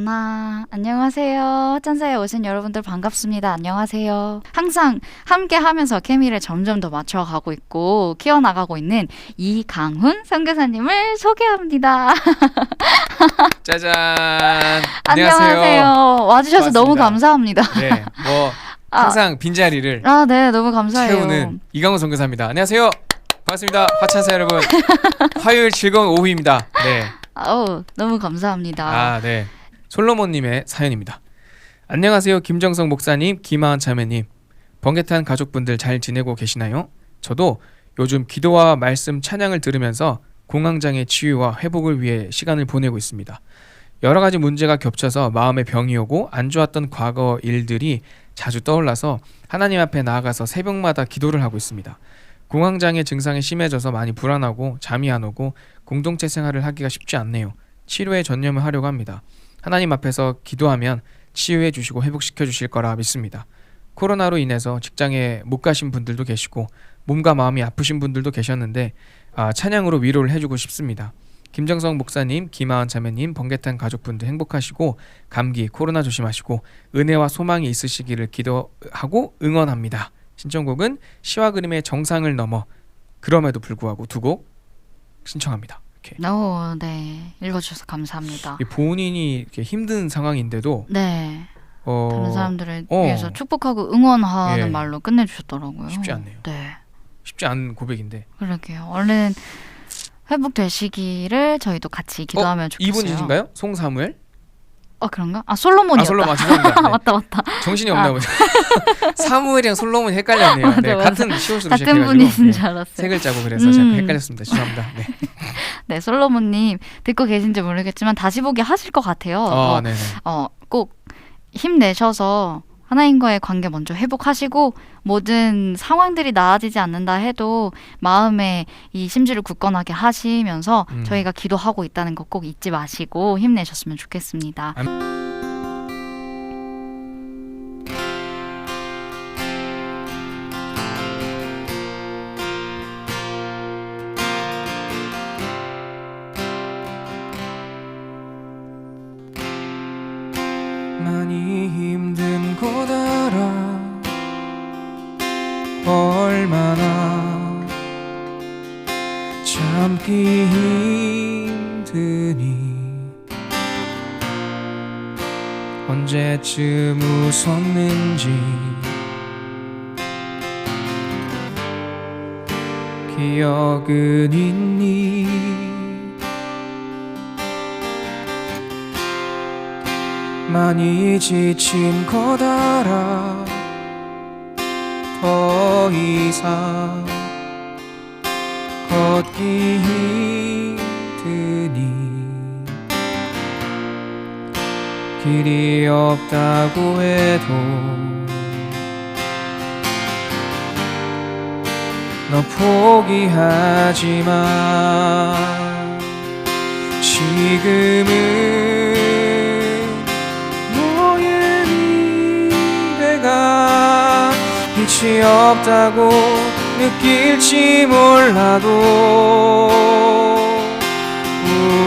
기현아, 안녕하세요. 짠사에 오신 여러분들 반갑습니다. 안녕하세요. 항상 함께 하면서 케미를 점점 더 맞춰가고 있고, 키워나가고 있는 이강훈 선교사님을 소개합니다. 짜잔. 안녕하세요. 와주셔서 너무 고맙습니다. 감사합니다. 네, 뭐 아. 항상 빈자리를 아, 네, 너무 감사해요. 채우는 이강훈 선교사입니다. 안녕하세요. 반갑습니다. 화찬사 여러분. 화요일 즐거운 오후입니다. 네. 아우, 너무 감사합니다. 아, 네. 솔로몬님의 사연입니다. 안녕하세요, 김정성 목사님, 김하은 자매님. 번개탄 가족분들 잘 지내고 계시나요? 저도 요즘 기도와 말씀 찬양을 들으면서 공황장애 치유와 회복을 위해 시간을 보내고 있습니다. 여러 가지 문제가 겹쳐서 마음에 병이 오고 안 좋았던 과거 일들이 자주 떠올라서 하나님 앞에 나아가서 새벽마다 기도를 하고 있습니다. 공황장애 증상이 심해져서 많이 불안하고 잠이 안 오고 공동체 생활을 하기가 쉽지 않네요. 치료에 전념을 하려고 합니다. 하나님 앞에서 기도하면 치유해 주시고 회복시켜 주실 거라 믿습니다. 코로나로 인해서 직장에 못 가신 분들도 계시고 몸과 마음이 아프신 분들도 계셨는데 아, 찬양으로 위로를 해주고 싶습니다. 김정성 목사님, 김하은 자매님, 번개탄 가족분들 행복하시고 감기, 코로나 조심하시고 은혜와 소망이 있으시기를 기도하고 응원합니다. 신청곡은 시와 그림의 정상을 넘어 그럼에도 불구하고 두 곡 신청합니다. 이렇게 오, 네. 읽어주셔서 감사합니다. 이 본인이 이렇게 힘든 상황인데도 네. 어, 다른 사람들을 어. 위해서 축복하고 응원하는 예. 말로 끝내주셨더라고요. 쉽지 않네요. 네. 쉽지 않은 고백인데 그러게요. 얼른 회복되시기를 저희도 같이 기도하면 좋겠어요. 어, 이분이신가요? 송사무엘? 어 그런가? 아 솔로몬이었다. 아 솔로몬 죄송합니다. 네. 맞다 맞다. 정신이 없나 아. 보죠. 사무엘이랑 솔로몬이 헷갈렸네요. 맞아, 네, 맞아. 같은 시옷으로 같은 분이신 네, 줄 알았어요. 세 글자고 그래서 제가 음. 헷갈렸습니다. 죄송합니다. 네. 네 솔로몬님 듣고 계신지 모르겠지만 다시 보기 하실 것 같아요. 아, 어, 네네. 어, 꼭 힘내셔서 하나님과의 관계 먼저 회복하시고 모든 상황들이 나아지지 않는다 해도 마음에 이 심지를 굳건하게 하시면서 음. 저희가 기도하고 있다는 거꼭 잊지 마시고 힘내셨으면 좋겠습니다. 많 언제쯤 웃었는지. 기억은 있니? 많이 지친 것 알아 더 이상 걷기 길이 없다고 해도 너 포기하지 마 지금은 너의 미래가 빛이 없다고 느낄지 몰라도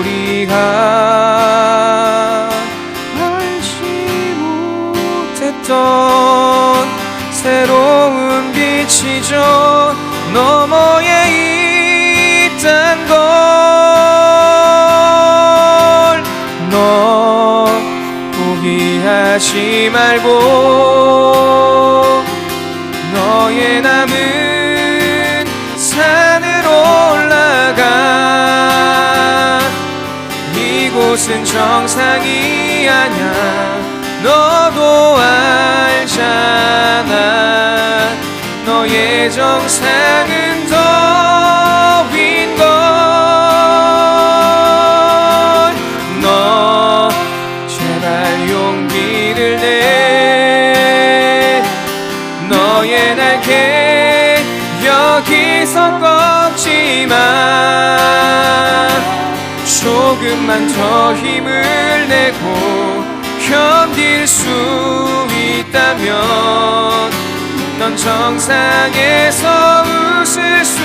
우리가 못했던 새로운 빛이 저 너머에 있단 걸너 포기하지 말고 너의 남은 산으로 올라가. 이곳은 정상이 아냐 너도 알잖아. 너의 정상은 더윈 걸너 제발 용기를 내. 너의 날개 여기서 꺾지 마 조금만 더 힘을 내고 견 정상에서 웃을 수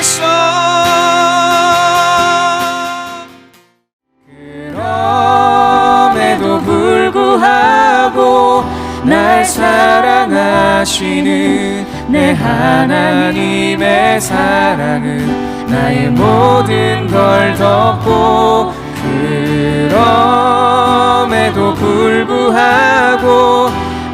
있어. 그럼에도 불구하고 날 사랑하시는 내 하나님의 사랑은 나의 모든 걸 덮고 그럼에도 불구하고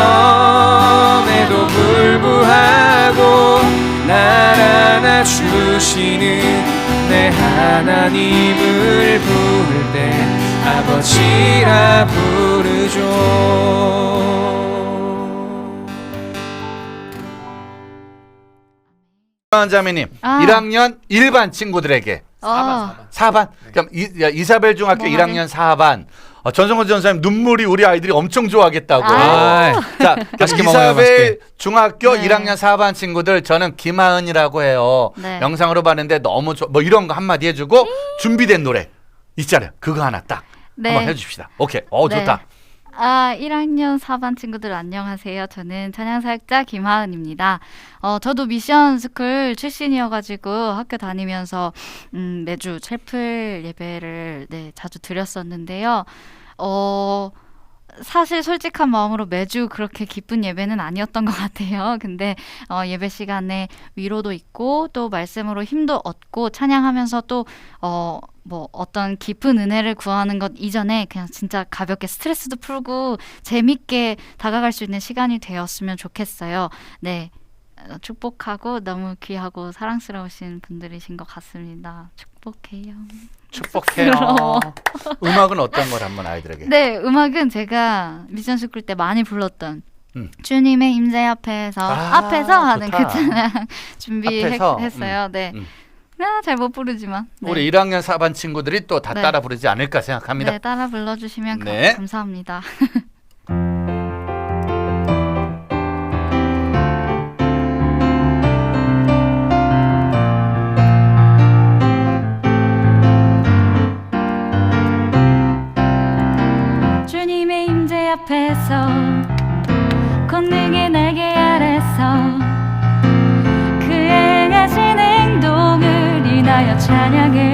그럼에도 불구하고 날 안아주시는 내 하나님을 부를 때 아버지라 부르죠. 자매님 아. 1학년 일반 친구들에게. 어, 4반 그럼 이, 야, 이사벨 중학교 뭐 1학년 4반 어, 전성근 전사님 눈물이 우리 아이들이 엄청 좋아하겠다고. 아. 자, 맛있게 그럼 먹어요, 맛있게. 이사벨 중학교 네. 1학년 4반 친구들 저는 김하은이라고 해요. 네. 영상으로 봤는데 너무 좋, 뭐 이런 거 한마디 해주고 준비된 노래 있잖아요. 그거 하나 딱 네. 한번 해주십시다. 오케이. 어 네. 좋다. 아, 1학년 4반 친구들 안녕하세요. 저는 찬양사역자 김하은입니다. 어, 저도 미션 스쿨 출신이어가지고 학교 다니면서 음, 매주 첼플 예배를 네, 자주 드렸었는데요. 어, 사실 솔직한 마음으로 매주 그렇게 기쁜 예배는 아니었던 것 같아요. 근데 어, 예배 시간에 위로도 있고 또 말씀으로 힘도 얻고 찬양하면서 또 어, 뭐 어떤 깊은 은혜를 구하는 것 이전에 그냥 진짜 가볍게 스트레스도 풀고 재밌게 다가갈 수 있는 시간이 되었으면 좋겠어요. 네. 어, 축복하고 너무 귀하고 사랑스러우신 분들이신 것 같습니다. 축복해요. 축복해요. 음악은 어떤 걸 한번 아이들에게. 네, 음악은 제가 미션 스쿨 때 많이 불렀던 음. 주님의 임재 앞에서 아, 앞에서 하는 좋다. 그 찬양 준비했어요. 앞에서? 네. 음. 아, 잘 못 부르지만. 네. 우리 1학년 4반 친구들이 또 다 네. 따라 부르지 않을까 생각합니다. 네, 따라 불러주시면 가- 네. 감사합니다. 인하여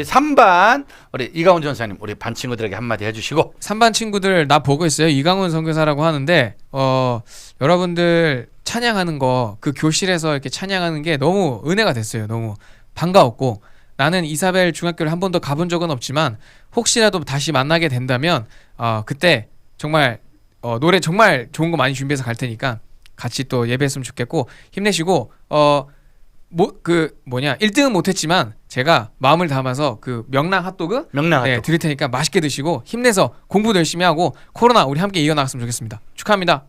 우리 3반 우리 이가훈 전사님 우리 반 친구들에게 한마디 해주시고 3반 친구들 나 보고 있어요. 이강훈 선교사라고 하는데 어 여러분들 찬양하는 거 그 교실에서 이렇게 찬양하는 게 너무 은혜가 됐어요. 너무 반가웠고 나는 이사벨 중학교를 한 번도 가본 적은 없지만 혹시라도 다시 만나게 된다면 어 그때 정말 어 노래 정말 좋은 거 많이 준비해서 갈 테니까 같이 또 예배했으면 좋겠고 힘내시고 어 뭐 그 뭐냐 1등은 못했지만 제가 마음을 담아서 그 명랑 핫도그 명랑하다. 네, 드릴 테니까 맛있게 드시고 힘내서 공부도 열심히 하고 코로나 우리 함께 이겨나갔으면 좋겠습니다. 축하합니다.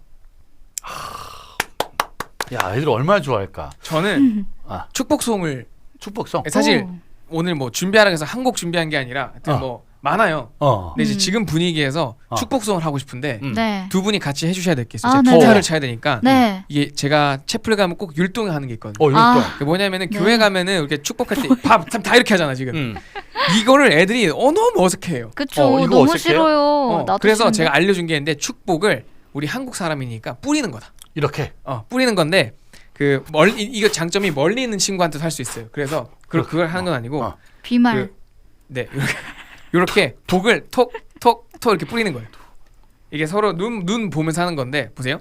야, 아이들 얼마나 좋아할까. 저는 아. 축복 송을 축복성. 사실 오. 오늘 뭐 준비하라 해서 한 곡 준비한 게 아니라 하여튼 어. 뭐 많아요. 어. 근데 이제 음. 지금 분위기에서 어. 축복송을 하고 싶은데 음. 네. 두 분이 같이 해주셔야 될게 있어요. 아, 제가 네네. 기타를 쳐야 되니까 네. 이게 제가 채플 가면 꼭 율동을 하는 게 있거든요. 어, 이거 아. 또. 그게 뭐냐면은 네. 교회 가면은 이렇게 축복할 때밥다 이렇게 하잖아 지금. 음. 이거를 애들이 어 너무 어색해요. 그쵸. 어, 이거 너무 어색해요? 싫어요. 어, 나도 그래서 싫은데. 제가 알려준 게 있는데 축복을 우리 한국 사람이니까 뿌리는 거다. 이렇게. 어, 뿌리는 건데 그 멀리 이거 장점이 멀리 있는 친구한테도 할 수 있어요. 그래서 그. 그걸 하는 건 아니고 어. 비말. 그- 네 이렇게 이렇게 복을 톡톡톡 이렇게 뿌리는 거예요. 이게 서로 눈 눈 보면서 하는 건데 보세요.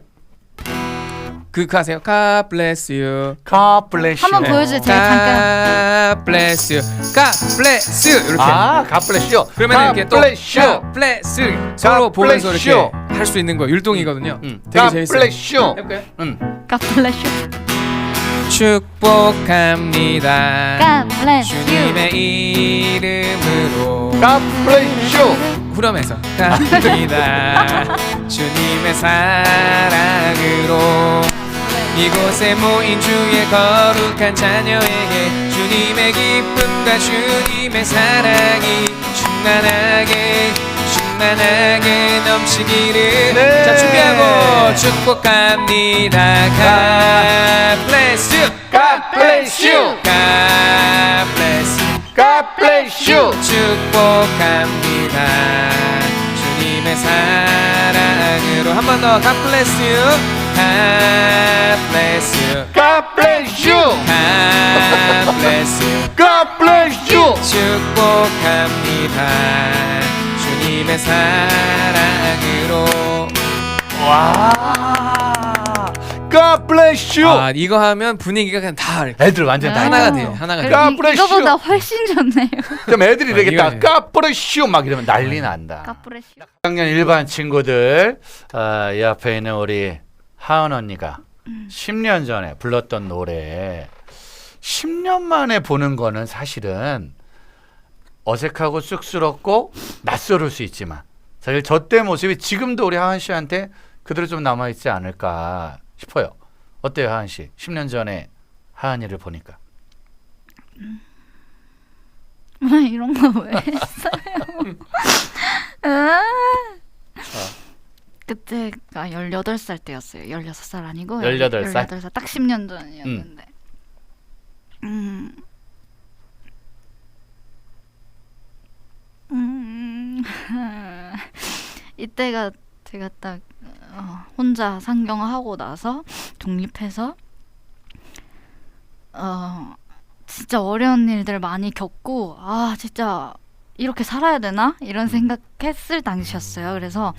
그, 그 아세요? God bless you. God bless you. 한번 보여주세요. 제가 잠깐. God bless you. God bless you. 이렇게. 아, God bless you. 그러면 God 이렇게 또 bless you. God bless you. 서로 God 보면서 bless 이렇게 you. 할 수 있는 거 율동이거든요. 음. 되게 God 재밌어요. bless you. 해볼까요? 음. God bless you. 축복합니다. God bless you. 주님의 이름으로 God bless you. 후렴에서 갑니다. 주님의 사랑으로 이곳에 모인 주의 거룩한 자녀에게 주님의 기쁨과 주님의 사랑이 충만하게 충만하게 넘치기를 네. 자 준비하고 축복합니다. God bless you. God bless you. God bless you. God bless you. 축복합니다. 주님의 사랑으로 한 번 더 God bless you. God bless you. God bless you. God bless you. God bless you. 축복합니다. 주님의 사랑으로. 와. God bless you. 아 이거 하면 분위기가 그냥 다 이렇게 애들 완전 다 하나가 있다. 돼요. 하나가 돼요. God bless 이- 이거보다. 훨씬 좋네요. 그럼 애들이 아, 이러겠다. God bless you 막 이러면 난리 난다. God bless you. 학년 일반 친구들 아, 이 앞에 있는 우리 하은 언니가 10년 전에 불렀던 노래 10년 만에 보는 거는 사실은 어색하고 쑥스럽고 낯설을 수 있지만 사실 저 때 모습이 지금도 우리 하은 씨한테 그대로 좀 남아 있지 않을까 싶어요. 어때요, 하은 씨? 10년 전에 하은이를 보니까. 왜 이런 거 왜 했어요? 아. 그때가 18살 때였어요. 16살 아니고 18 살? 18살 딱 10년 전이었는데. 음. 음. 이때가 제가 딱 어, 혼자 상경하고 나서 독립해서 어 진짜 어려운 일들 많이 겪고 아 진짜 이렇게 살아야 되나 이런 생각했을 당시였어요. 그래서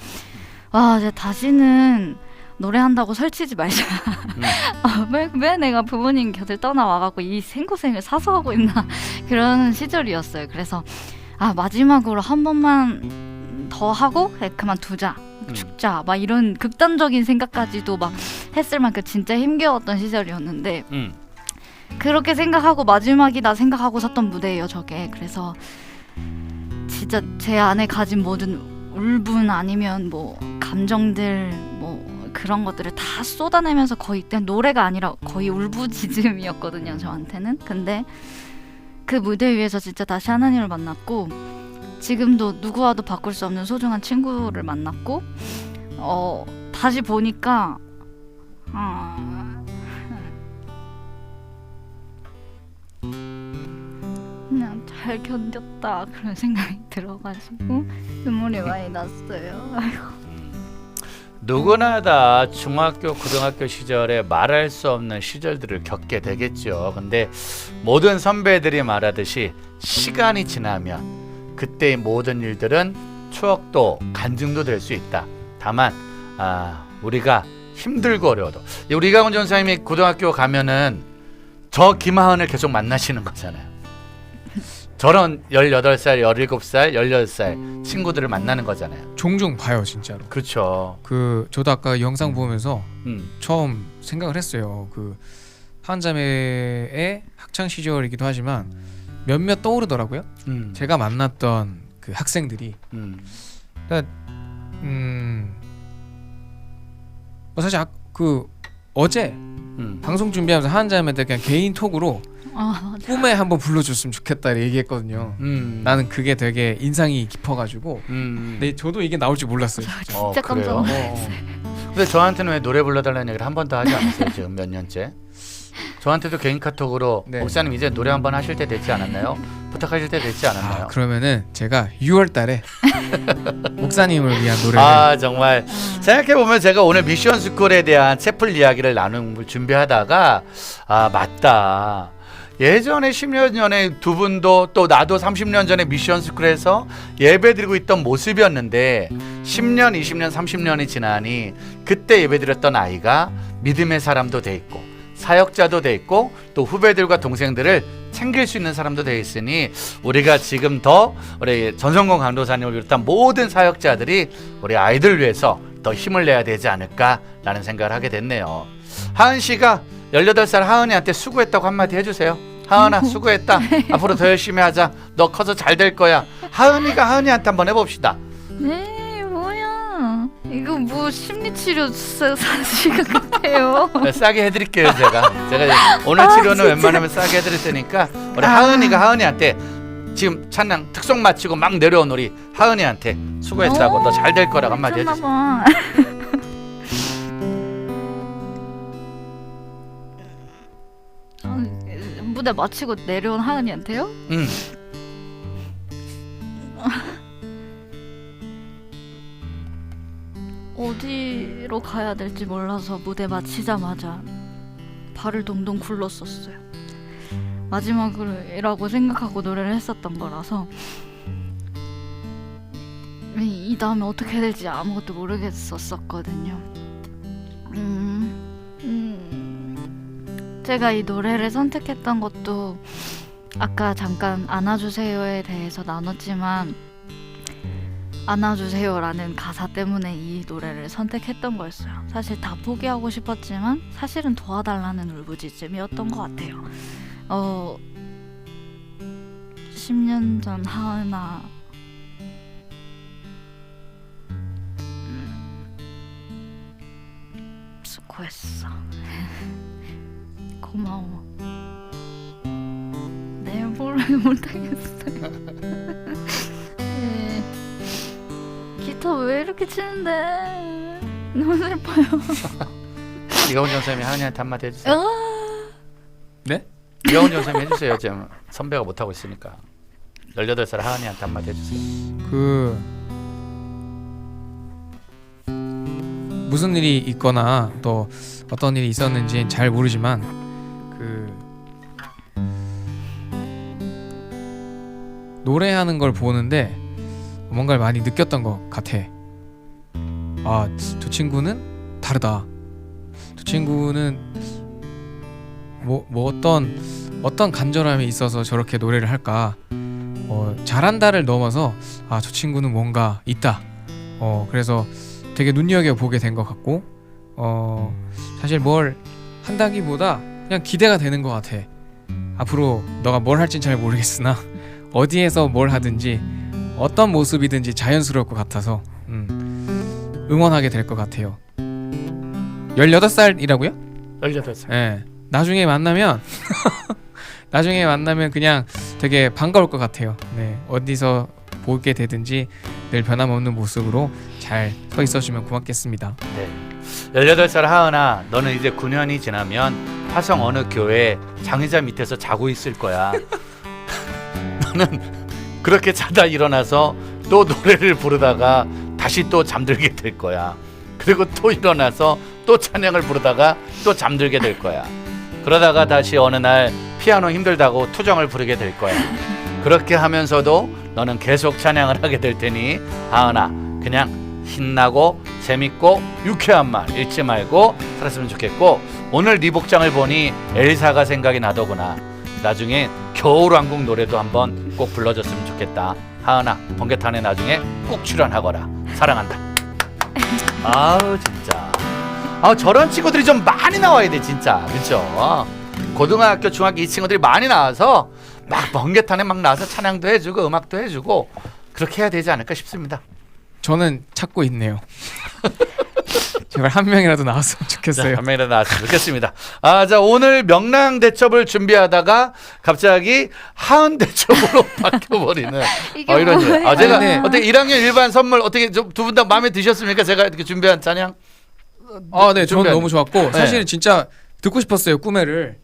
와 이제 다시는 노래한다고 설치지 말자. 아, 왜, 왜 내가 부모님 곁을 떠나와갖고 이 생고생을 사서 하고 있나 그런 시절이었어요. 그래서 아 마지막으로 한 번만 더 하고 그래, 그만두자. 음. 죽자 막 이런 극단적인 생각까지도 막 했을 만큼 진짜 힘겨웠던 시절이었는데 음. 그렇게 생각하고 마지막이다 생각하고 섰던 무대예요 저게 그래서 진짜 제 안에 가진 모든 울분 아니면 뭐 감정들 뭐 그런 것들을 다 쏟아내면서 거의 그냥 노래가 아니라 거의 울부짖음이었거든요 저한테는 근데 그 무대 위에서 진짜 다시 하나님을 만났고 지금도 누구와도 바꿀 수 없는 소중한 친구를 만났고 어 다시 보니까 아 그냥 잘 견뎠다 그런 생각이 들어가지고 눈물이 많이 났어요. 아이고. 누구나 다 중학교, 고등학교 시절에 말할 수 없는 시절들을 겪게 되겠죠. 근데 모든 선배들이 말하듯이 시간이 지나면 그때의 모든 일들은 추억도 간증도 될 수 있다. 다만 아, 우리가 힘들고 어려워도 우리 이강훈 전사님이 고등학교 가면은 저 김하은을 계속 만나시는 거잖아요. 저런 18살, 17살, 18살 친구들을 만나는 거잖아요. 종종 봐요 진짜로. 그렇죠. 그 저도 아까 영상 보면서 음. 처음 생각을 했어요. 그 한자매의 학창 시절이기도 하지만 몇몇 떠오르더라고요. 음. 제가 만났던 그 학생들이 음. 음. 뭐 사실 아, 그 어제 음. 방송 준비하면서 한자매한테 그냥 개인 톡으로 아. 꿈에 한번 불러줬으면 좋겠다 얘기했거든요. 음. 나는 그게 되게 인상이 깊어가지고 음. 근데 저도 이게 나올 줄 몰랐어요. 진짜. 어, 진짜 깜짝 그래요? 놀랐어요. 근데 저한테는 왜 노래 불러달라는 얘기를 한 번도 하지 않았어요 지금 몇 년째? 저한테도 개인 카톡으로 네. 목사님 이제 노래 한번 하실 때 됐지 않았나요? 부탁하실 때 됐지 않았나요? 아, 그러면은 제가 6월달에 목사님을 위한 노래를 아 정말 생각해 보면 제가 오늘 미션 스쿨에 대한 채플 이야기를 걸 준비하다가 아 맞다. 예전에 10년 전에 두 분도 또 나도 30년 전에 미션 스쿨에서 예배 드리고 있던 모습이었는데 10년, 20년, 30년이 지나니 그때 예배 드렸던 아이가 믿음의 사람도 돼 있고 사역자도 돼 있고 또 후배들과 동생들을 챙길 수 있는 사람도 돼 있으니 우리가 지금 더 우리 전성공 강도사님을 비롯한 모든 사역자들이 우리 아이들 위해서 더 힘을 내야 되지 않을까라는 생각을 하게 됐네요. 하은 씨가 18살 하은이한테 수고했다고 한마디 해주세요. 하은아 수고했다. 앞으로 더 열심히 하자. 너 커서 잘 될 거야. 하은이가 하은이한테 한번 해봅시다. 네? 이거 뭐 심리치료 사- 사- 시간 같아요. 네, 싸게 해드릴게요 제가. 제가 오늘 치료는 웬만하면 싸게 해드릴 테니까 우리 아. 하은이가 하은이한테 지금 찬양 특송 마치고 막 내려온 우리 하은이한테 수고했다고 너 잘 될 거라고 한마디 해주세요. 봐. 어, 무대 마치고 내려온 하은이한테요? 응. 어디로 가야 될지 몰라서 무대 마치자마자 발을 동동 굴렀었어요. 마지막이라고 생각하고 노래를 했었던 거라서 이, 이 다음에 어떻게 해야 될지 아무것도 모르겠었었거든요. 음, 음, 제가 이 노래를 선택했던 것도 아까 잠깐 안아주세요에 대해서 나눴지만 안아주세요라는 가사 때문에 이 노래를 선택했던 거였어요. 사실 다 포기하고 싶었지만 사실은 도와달라는 울부짖음이었던 것 같아요. 어, 10년 전 하은아 음, 수고했어. 고마워. 내 모르게 못하겠어요. 기타 왜 이렇게 치는데? 너무 슬퍼요. 이가훈 전쌤이 하은이한테 한마디 해주세요. 아, 네? 이가훈 전쌤 해주세요. 지금 선배가 못 하고 있으니까. 18살 하은이한테 한마디 해주세요. 그 무슨 일이 있거나 또 어떤 일이 있었는지 잘 모르지만 그 노래하는 걸 보는데 뭔가를 많이 느꼈던 것 같아. 아, 저 친구는 다르다. 저 친구는 뭐, 뭐 어떤 어떤 간절함이 있어서 저렇게 노래를 할까? 어, 잘한다를 넘어서 아 저 친구는 뭔가 있다. 어 그래서 되게 눈여겨 보게 된 것 같고 어 사실 뭘 한다기보다 그냥 기대가 되는 것 같아. 앞으로 너가 뭘 할진 잘 모르겠으나 어디에서 뭘 하든지 어떤 모습이든지 자연스러울 것 같아서 음, 응원하게 될 것 같아요. 18살이라고요? 18살. 예. 나중에 만나면 나중에 만나면 그냥 되게 반가울 것 같아요. 네. 어디서 보게 되든지 늘 변함없는 모습으로 잘 서 있어주면 고맙겠습니다. 네. 18살 하은아, 너는 이제 9년이 지나면 화성 어느 교회 장의자 밑에서 자고 있을 거야. 너는 그렇게 자다 일어나서 또 노래를 부르다가 다시 또 잠들게 될 거야. 그리고 또 일어나서 또 찬양을 부르다가 또 잠들게 될 거야. 그러다가 다시 어느 날 피아노 힘들다고 투정을 부르게 될 거야. 그렇게 하면서도 너는 계속 찬양을 하게 될 테니 하은아 그냥 신나고 재밌고 유쾌한 말 잊지 말고 살았으면 좋겠고 오늘 네 복장을 보니 엘사가 생각이 나더구나 나중에 겨울왕국 노래도 한번 꼭 불러줬으면 좋겠다. 하은아 번개탄에 나중에 꼭 출연하거라. 사랑한다. 아우 진짜. 아 저런 친구들이 좀 많이 나와야 돼 진짜. 그렇죠 고등학교 중학교 이 친구들이 많이 나와서 막 번개탄에 막 나와서 찬양도 해주고 음악도 해주고 그렇게 해야 되지 않을까 싶습니다. 저는 찾고 있네요. 제발 한 명이라도 나왔으면 자, 좋겠어요. 한 명이라도 나왔으면 좋겠습니다. 아, 자, 오늘 명랑 대첩을 준비하다가 갑자기 하은 대첩으로 바뀌어버리는 이게 어, 이런 일. 뭐예요? 아, 제가 네. 어떻게 1학년 일반 선물 어떻게 두분 다 마음에 드셨습니까? 제가 이렇게 준비한 찬양? 아, 네, 저는 너무 좋았고 사실 네. 진짜 듣고 싶었어요. 꿈에를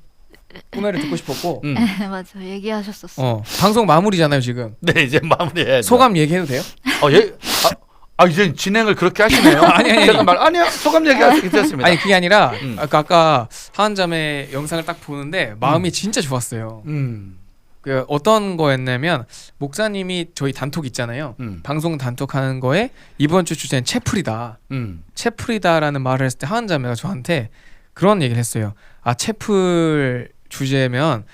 꿈에를 듣고 싶었고. 음. 맞아 얘기하셨었어. 어, 방송 마무리잖아요 지금. 네, 이제 마무리해야죠. 소감 얘기해도 돼요? 어, 예. 아, 아, 이제 진행을 그렇게 하시네요. 아니, 아니, 아니. 제가 말 아니요. 소감 얘기하세요. 괜찮습니다. 아니 그게 아니라 음. 아까 아까 하한잠의 영상을 딱 보는데 마음이 진짜 좋았어요. 음. 그 어떤 거였냐면 목사님이 저희 단톡 있잖아요. 음. 방송 단톡하는 거에 이번 주 주제는 채플이다. 음. 채플이다라는 말을 했을 때 하한자매가 저한테 그런 얘기를 했어요. 아 채플 주제면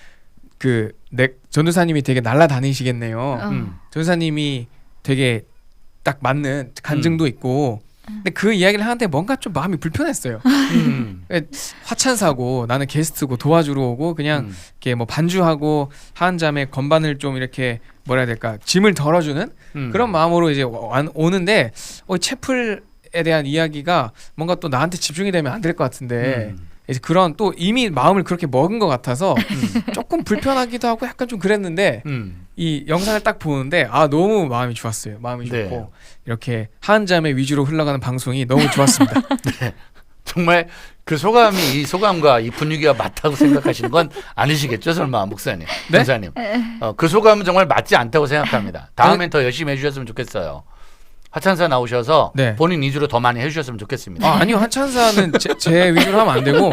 그 내 전도사님이 되게 날라다니시겠네요. 어. 음. 전도사님이 되게 딱 맞는 간증도 있고. 근데 그 이야기를 하는데 뭔가 좀 마음이 불편했어요. 음. 화찬사고 나는 게스트고 도와주러 오고 그냥 음. 이렇게 뭐 반주하고 하한잠의 건반을 좀 이렇게 뭐라 해야 될까 짐을 덜어주는 음. 그런 마음으로 이제 와- 오는데 어, 채플에 대한 이야기가 뭔가 또 나한테 집중이 되면 안 될 것 같은데 음. 이제 그런 또 이미 마음을 그렇게 먹은 것 같아서 음. 조금 불편하기도 하고 약간 좀 그랬는데 음. 이 영상을 딱 보는데 아 너무 마음이 좋았어요 마음이 네. 좋고 이렇게 하한잠의 위주로 흘러가는 방송이 너무 좋았습니다 정말 그 소감이 이 소감과 이 분위기가 맞다고 생각하시는 건 아니시겠죠, 설마 목사님, 네? 목사님. 어, 그 소감은 정말 맞지 않다고 생각합니다. 다음엔 더 열심히 해주셨으면 좋겠어요. 화찬사 나오셔서 네. 본인 위주로 더 많이 해주셨으면 좋겠습니다. 아 아니요 하찬사는 제, 제 위주로 하면 안 되고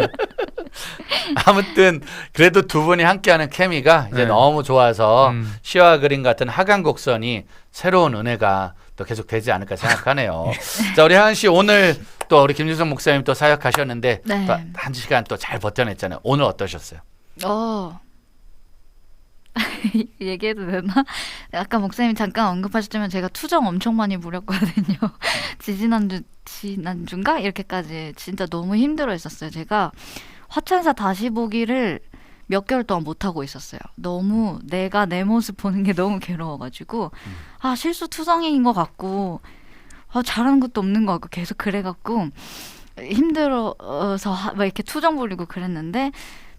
아무튼 그래도 두 분이 함께하는 케미가 이제 네. 너무 좋아서 음. 시와 그림 같은 하강 곡선이 새로운 은혜가 또 계속 되지 않을까 생각하네요. 자 우리 하은 씨 오늘 또 우리 김준성 목사님 또 사역하셨는데 네. 또한 시간 또 잘 버텨냈잖아요. 오늘 어떠셨어요? 어. 얘기해도 되나? 아까 목사님이 잠깐 언급하셨지만 제가 투정 엄청 많이 부렸거든요. 지지난주 지난주인가 이렇게까지 진짜 너무 힘들어 했었어요. 제가 화천사 다시 보기를 몇 개월 동안 못 하고 있었어요. 너무 내가 내 모습 보는 게 너무 괴로워가지고 아 실수 투성이인 것 같고 아 잘하는 것도 없는 것 같고 계속 그래갖고 힘들어서 하- 막 이렇게 투정 부리고 그랬는데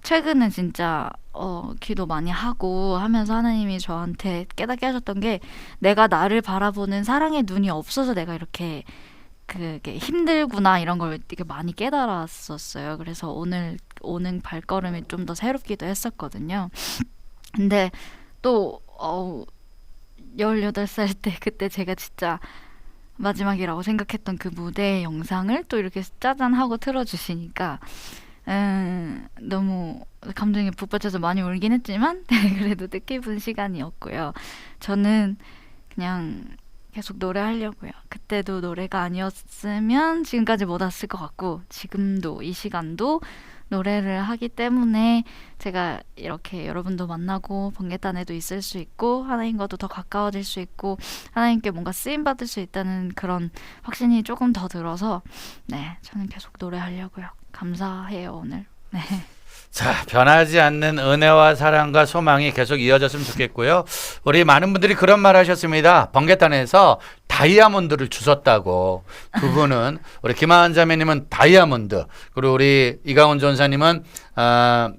최근에 진짜 어, 기도 많이 하고 하면서 하나님이 저한테 깨닫게 하셨던 게 내가 나를 바라보는 사랑의 눈이 없어서 내가 이렇게 그게 힘들구나 이런 걸 되게 많이 깨달았었어요. 그래서 오늘 오는 발걸음이 좀 더 새롭기도 했었거든요. 근데 또 어, 18살 때 그때 제가 진짜 마지막이라고 생각했던 그 무대 영상을 또 이렇게 짜잔 하고 틀어주시니까 음, 너무 감정이 북받쳐서 많이 울긴 했지만 그래도 뜻깊은 시간이었고요. 저는 그냥 계속 노래하려고요. 그때도 노래가 아니었으면 지금까지 못 왔을 것 같고 지금도 이 시간도 노래를 하기 때문에 제가 이렇게 여러분도 만나고 번개단에도 있을 수 있고 하나님과도 더 가까워질 수 있고 하나님께 뭔가 쓰임 받을 수 있다는 그런 확신이 조금 더 들어서 네 저는 계속 노래하려고요. 감사해요 오늘. 네. 자, 변하지 않는 은혜와 사랑과 소망이 계속 이어졌으면 좋겠고요. 우리 많은 분들이 그런 말 하셨습니다. 번개탄에서 다이아몬드를 주셨다고. 두 분은 우리 김하은 자매님은 다이아몬드, 그리고 우리 이강원 전사님은 아,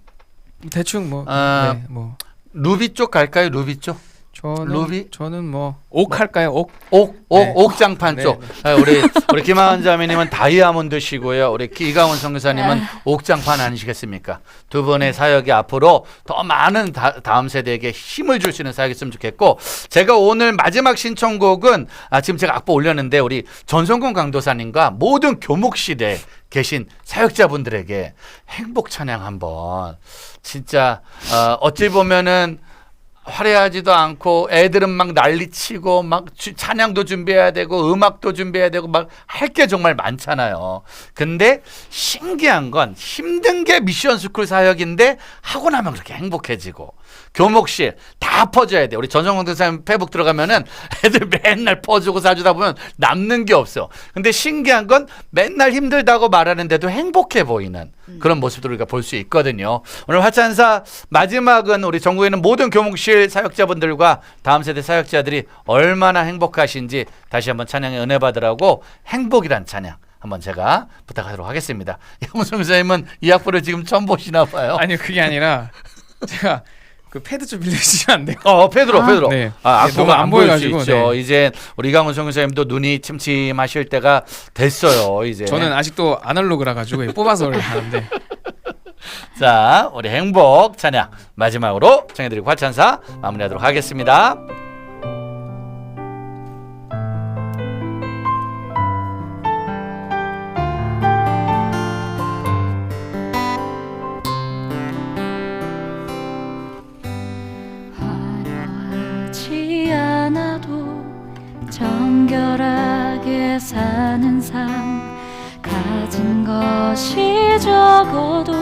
대충 뭐, 아, 네, 뭐 루비 쪽 갈까요? 루비 쪽? 저는 루비? 저는 뭐 옥 할까요? 옥? 옥, 옥, 네. 옥장판 네, 쪽. 아, 우리 우리 김하은 자매님은 다이아몬드시고요. 우리 이강원 선교사님은 옥장판 아니시겠습니까? 두 분의 사역이 앞으로 더 많은 다, 다음 세대에게 힘을 줄 수 있는 사역이었으면 좋겠고, 제가 오늘 마지막 신청곡은 아, 지금 제가 악보 올렸는데 우리 전성근 강도사님과 모든 교목 시대 계신 사역자분들에게 행복 찬양 한번 진짜 어, 어찌 보면은 화려하지도 않고 애들은 막 난리치고 막 주- 찬양도 준비해야 되고 음악도 준비해야 되고 막 할 게 정말 많잖아요. 근데 신기한 건 힘든 게 미션 스쿨 사역인데 하고 나면 그렇게 행복해지고 교목실 다 퍼줘야 돼. 우리 전성공 대사님 페북 들어가면은 애들 맨날 퍼주고 사주다 보면 남는 게 없어. 근데 신기한 건 맨날 힘들다고 말하는데도 행복해 보이는 그런 모습들을 우리가 볼 수 있거든요. 오늘 화찬사 마지막은 우리 전국에 있는 모든 교목실 사역자분들과 다음 세대 사역자들이 얼마나 행복하신지 다시 한번 찬양의 은혜 받으라고 행복이란 찬양 한번 제가 부탁하도록 하겠습니다. 양무성 선생님은 이 악보를 지금 처음 보시나 봐요. 아니요 그게 아니라 제가 그 패드 좀 빌려주시면 안 돼요? 어 페드로 아. 페드로 네. 아 네, 너무 악보가 안 안 보일 수 보여가지고, 있죠. 네. 이제 우리 이강훈 선생님도 눈이 침침하실 때가 됐어요. 이제 저는 아직도 아날로그라 가지고 뽑아서 하는데 자 우리 행복 찬양 마지막으로 청해드리고 화찬사 마무리하도록 하겠습니다. 사는 삶 가진 것이 적어도